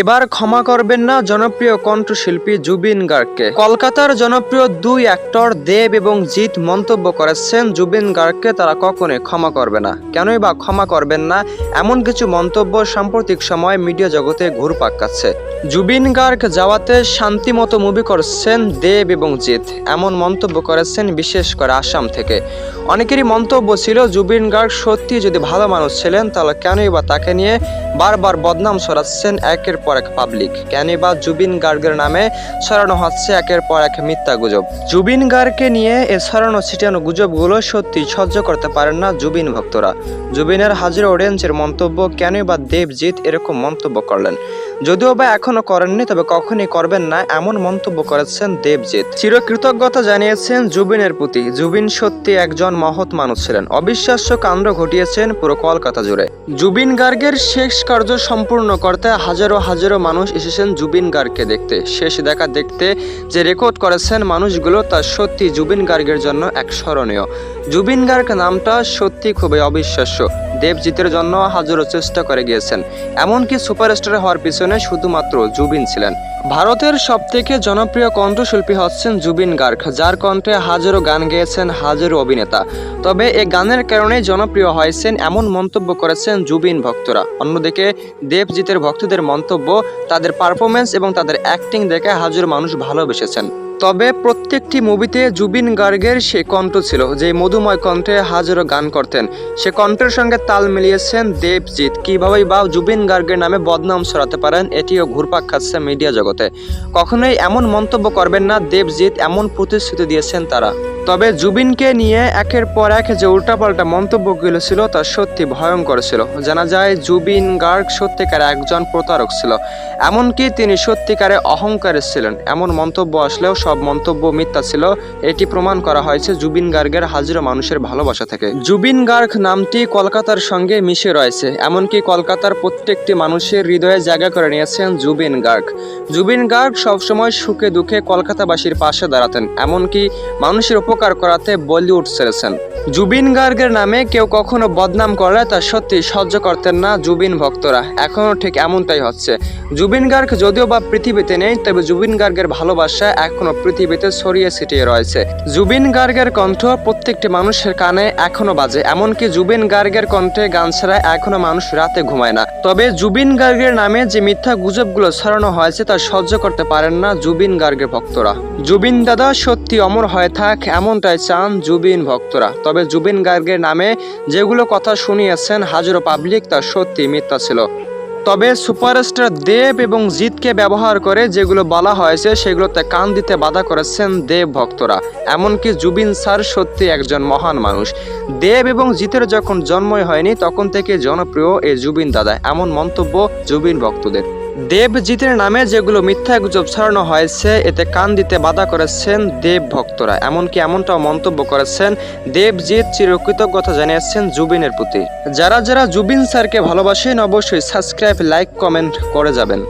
এবার ক্ষমা করবেন না জনপ্রিয় কণ্ঠশিল্পী জুবিন গার্গকে। কলকাতার জনপ্রিয় দুই অ্যাক্টর দেব এবং জিৎ মন্তব্য করেছেন, জুবিন গার্গকে তারা কখনোই ক্ষমা করবে না। কেনই বা ক্ষমা করবেন না? এমন কিছু মন্তব্য সাম্প্রতিক সময় মিডিয়া জগতে ঘুরপাক খাচ্ছে। জুবিন গার্গ যাওয়াতে শান্তিমতো মুভি করছেন দেব এবং জিৎ। এমন মন্তব্য করেছেন বিশেষ করে আসাম থেকে। অনেকেরই মন্তব্য ছিল, জুবিন গার্গ সত্যি যদি ভালো মানুষ ছিলেন, তাহলে কেনই বা তাকে নিয়ে বারবার বদনাম সরাচ্ছেন একের পর এক পাবলিক কেন বা জুবিন গার্গের নামে ছড়ানো হচ্ছে একের পর এক মিথ্যা গুজব। জুবিন গার্গকে নিয়ে এ ছড়ানো ছিটানো গুজবগুলো সত্যি সহ্য করতে পারেন না জুবিন ভক্তরা। জুবিনের হাজির অডিয়েন্সের মন্তব্য কেনই বা দেবজিৎ এরকম মন্তব্য করলেন। যদিও বা এখনও করেননি, তবে কখনই করবেন না এমন মন্তব্য করেছেন দেবজিৎ। চিরকৃতজ্ঞতা জানিয়েছেন জুবিনের প্রতি। জুবিন সত্যি একজন মহৎ মানুষ ছিলেন। অবিশ্বাস্য কাণ্ড ঘটিয়েছেন পুরো কলকাতা জুড়ে। জুবিন গার্গের শেষ কার্য সম্পূর্ণ করতে হাজারো হাজারো মানুষ এসেছেন জুবিন গার্গকে দেখতে। শেষ দেখা দেখতে যে রেকর্ড করেছেন মানুষগুলো, তা সত্যি জুবিন গার্গের জন্য এক স্মরণীয়। জুবিন গার্গ নামটা সত্যি খুবই অবিশ্বাস্য। দেবজিতের জন্য হাজারো চেষ্টা করে গিয়েছেন। এমনকি সুপারস্টার হওয়ার পিছনে শুধুমাত্র জুবিন ছিলেন। ভারতের সবথেকে জনপ্রিয় কণ্ঠশিল্পী হচ্ছেন জুবিন গার্গ, যার কণ্ঠে হাজারো গান গেয়েছেন, হাজারো অভিনেতা। তবে এ গানের কারণে জনপ্রিয় হয়েছেন এমন মন্তব্য করেছেন জুবিন ভক্তরা। অন্যদিকে দেবজিতের ভক্তদের মন্তব্য, তাদের পারফরমেন্স এবং তাদের অ্যাক্টিং দেখে হাজারো মানুষ ভালোবেসেছেন। তবে প্রত্যেকটি মুভিতে জুবিন গার্গের সে কণ্ঠ ছিল যে মধুময় কণ্ঠে হাজারো গান করতেন। সে কণ্ঠের সঙ্গে তাল মিলিয়েছেন দেবজিৎ। কীভাবেই বা জুবিন গার্গের নামে বদনাম সরাতে পারেন, এটিও ঘুরপাক খাচ্ছে মিডিয়া জগতে। কখনোই এমন মন্তব্য করবেন না, দেবজিৎ এমন প্রতিশ্রুতি দিয়েছেন তারা। তবে জুবিনকে নিয়ে একের পর এক যে উল্টাপাল্টা মন্তব্যগুলো ছিল তা সত্যি ভয়ঙ্কর ছিল। জানা যায়, জুবিন গার্গ সত্যিকার একজন প্রতারক ছিল। এমনকি তিনি সত্যিকারে অহংকারে ছিলেন। এমন মন্তব্য আসলেও সব মন্তব্য মিথ্যা ছিল। এটি প্রমাণ করা হয়েছে জুবিন গার্গের হাজারো মানুষের ভালোবাসা থেকে। জুবিন গার্গ নামটি কলকাতার সঙ্গে মিশে রয়েছে। এমনকি কলকাতার প্রত্যেকটি মানুষের হৃদয়ে জায়গা করে নিয়েছেন জুবিন গার্গ। জুবিন গার্গ সবসময় সুখে দুঃখে কলকাতাবাসীর পাশে দাঁড়াতেন। এমনকি মানুষের উপকার করাতে বলিউড ছেড়েছেন। জুবিন গার্গের নামে কেউ কখনো বদনাম করলে তা সত্যি সহ্য করতেন না জুবিন ভক্তরা। এখনও ঠিক এমনটাই হচ্ছে। জুবিন গার্গ যদিও বা পৃথিবীতে নেই, তবে জুবিন গার্গের ভালোবাসা এখনও পৃথিবীতে ছড়িয়ে ছিটিয়ে রয়েছে। জুবিন গার্গের কণ্ঠ প্রত্যেকটি মানুষের কানে এখনও বাজে, এমনকি জুবিন গার্গের কণ্ঠে গান ছাড়া এখনও মানুষ রাতে ঘুমায় না। তবে জুবিন গার্গের নামে যে মিথ্যা গুজবগুলো ছড়ানো হয়েছে তা সহ্য করতে পারেন না জুবিন গার্গের ভক্তরা। জুবিন দাদা সত্যি অমর হয়ে থাক এমনটাই চান জুবিন ভক্তরা। তবে জুবিন গার্গের নামে যেগুলো কথা শুনিয়েছেন হাজারো পাবলিক, তা সত্যি মিথ্যা ছিল। তবে সুপারস্টার দেব এবং জিতকে ব্যবহার করে যেগুলো বলা হয়েছে, সেগুলোতে কান দিতে বাধা করেছেন দেব ভক্তরা। এমনকি জুবিন স্যার সত্যি একজন মহান মানুষ। দেব এবং জিতের যখন জন্মই হয়নি, তখন থেকে জনপ্রিয় এই জুবিন দাদা। এমন মন্তব্য জুবিন ভক্তদের। দেবজিতের নামে যেগুলো মিথ্যা গুজব ছড়ানো হয়েছে, এতে কান দিতে বাধা করেছেন দেব ভক্তরা। এমনকি এমনটাও মন্তব্য করেছেন দেবজিৎ চিরকৃতজ্ঞতা জানিয়েছেন জুবিনের প্রতি। যারা যারা জুবিন স্যারকে ভালোবাসেন, অবশ্যই সাবস্ক্রাইব, লাইক, কমেন্ট করে যাবেন।